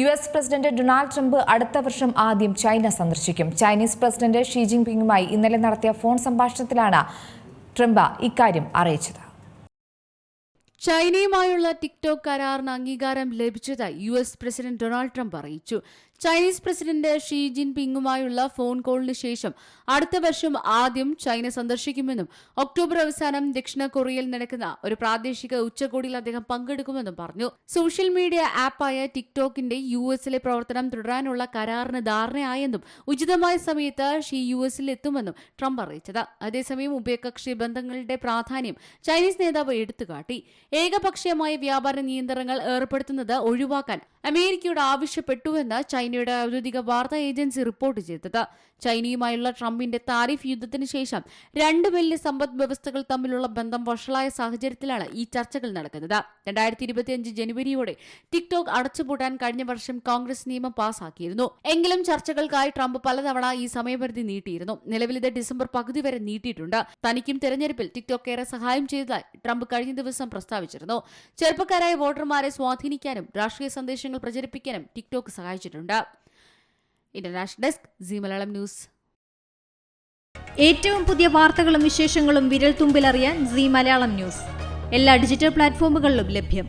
U S president Donald Trump അടുത്ത വർഷം ആദ്യം ചൈന സന്ദർശിക്കും. ചൈനീസ് പ്രസിഡന്റ് ഷീ ജിൻപിങ്ങുമായി ഇന്നലെ നടത്തിയ ഫോൺ സംഭാഷണത്തിലാണ് ട്രംപ് ഇക്കാര്യം അറിയിച്ചത്. ചൈനയുമായുള്ള ടിക്ടോക്ക് കരാറിന് അംഗീകാരം ലഭിച്ചതായി U S president Donald Trump അറിയിച്ചു. ചൈനീസ് പ്രസിഡന്റ് ഷീ ജിൻപിങ്ങുമായുള്ള ഫോൺ കോളിന് ശേഷം അടുത്ത വർഷം ആദ്യം ചൈന സന്ദർശിക്കുമെന്നും ഒക്ടോബർ അവസാനം ദക്ഷിണ കൊറിയയിൽ നടക്കുന്ന ഒരു പ്രാദേശിക ഉച്ചകോടിയിൽ അദ്ദേഹം പങ്കെടുക്കുമെന്നും പറഞ്ഞു. സോഷ്യൽ മീഡിയ ആപ്പായ ടിക്ടോക്കിന്റെ യു എസിലെ പ്രവർത്തനം തുടരാനുള്ള കരാറിന് ധാരണയായെന്നും ഉചിതമായ സമയത്ത് ഷീ യു എസിൽ എത്തുമെന്നും ട്രംപ് അറിയിച്ചത്. അതേസമയം ഉഭയകക്ഷി ബന്ധങ്ങളുടെ പ്രാധാന്യം ചൈനീസ് നേതാവ് എടുത്തുകാട്ടി. ഏകപക്ഷീയമായ വ്യാപാര നിയന്ത്രണങ്ങൾ ഏർപ്പെടുത്തുന്നത് ഒഴിവാക്കാൻ അമേരിക്കയോട് ആവശ്യപ്പെട്ടുവെന്ന് ചൈനയുടെ ഔദ്യോഗിക വാർത്താ ഏജൻസി റിപ്പോർട്ട് ചെയ്തത്. ചൈനയുമായുള്ള ട്രംപിന്റെ താരിഫ് യുദ്ധത്തിന് ശേഷം രണ്ട് വലിയ സമ്പദ് വ്യവസ്ഥകൾ തമ്മിലുള്ള ബന്ധം വഷളായ സാഹചര്യത്തിലാണ് ഈ ചർച്ചകൾ നടക്കുന്നത്. രണ്ടായിരത്തി ഇരുപത്തിയഞ്ച് ജനുവരിയോടെ ടിക്ടോക്ക് അടച്ചുപൂട്ടാൻ കഴിഞ്ഞ വർഷം കോൺഗ്രസ് നിയമം പാസാക്കിയിരുന്നു. എങ്കിലും ചർച്ചകൾക്കായി ട്രംപ് പലതവണ ഈ സമയപരിധി നീട്ടിയിരുന്നു. നിലവിൽ ഇത് ഡിസംബർ പകുതി വരെ നീട്ടിയിട്ടുണ്ട്. തനിക്കും തെരഞ്ഞെടുപ്പിൽ ടിക്ടോക്ക് ഏറെ സഹായം ചെയ്തതായി ട്രംപ് കഴിഞ്ഞ ദിവസം പ്രസ്താവിച്ചിരുന്നു. ചെറുപ്പക്കാരായ വോട്ടർമാരെ സ്വാധീനിക്കാനും രാഷ്ട്രീയ സന്ദേശങ്ങൾ പ്രചരിപ്പിക്കാനും ടിക്ടോക്ക് സഹായിച്ചിട്ടുണ്ട്. International desk C Malayalam news. ഏറ്റവും പുതിയ വാർത്തകളും വിശേഷങ്ങളും വിരൽ തുമ്പിലറിയാൻ സി മലയാളം ന്യൂസ്. എല്ലാ ഡിജിറ്റൽ പ്ലാറ്റ്ഫോമുകളിലും ലഭ്യം.